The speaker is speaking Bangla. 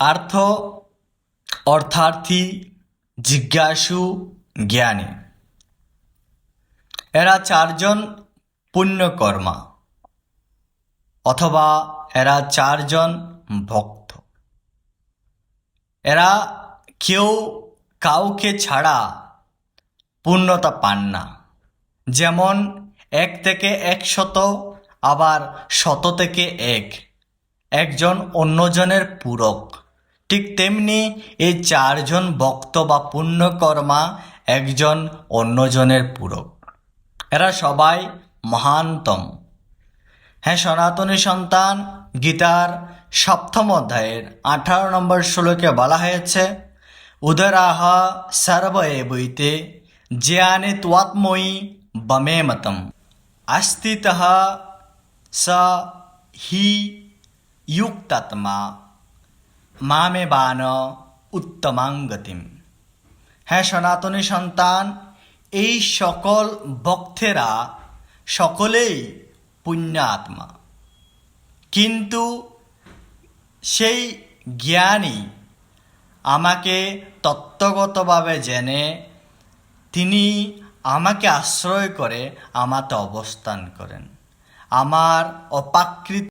আর্থ অর্থার্থী, জিজ্ঞাসু, জ্ঞানী। এরা চারজন পুণ্যকর্মা, অথবা এরা চারজন ভক্ত। এরা কেউ কাউকে ছাড়া পূর্ণতা পান না। যেমন এক থেকে একশত, আবার শত থেকে এক। একজন অন্যজনের পূরক। ঠিক তেমনি এই চারজন ভক্ত বা পুণ্যকর্মা, একজন অন্যজনের পূরক। এরা সবাই মহানতম। হ্যাঁ সনাতনী সন্তান গীতার সপ্তম অধ্যায়ের আঠারো নম্বর শ্লোকে বলা হয়েছে, উদরাহ সর্ব বইতে জ্ঞানে ত্বাত্ময়ী বমে মতম আস্থিত স হি যুক্তাত্মা মামে বান উত্তমাঙ্গতিম হ্যাঁ সনাতনী সন্তান, এই সকল বক্তেরা সকলেই পুণ্যাত্মা। কিন্তু সেই জ্ঞানী আমাকে তত্ত্বগতভাবে জেনে তিনি আমাকে আশ্রয় করে আমাতে অবস্থান করেন। আমার অপাকৃত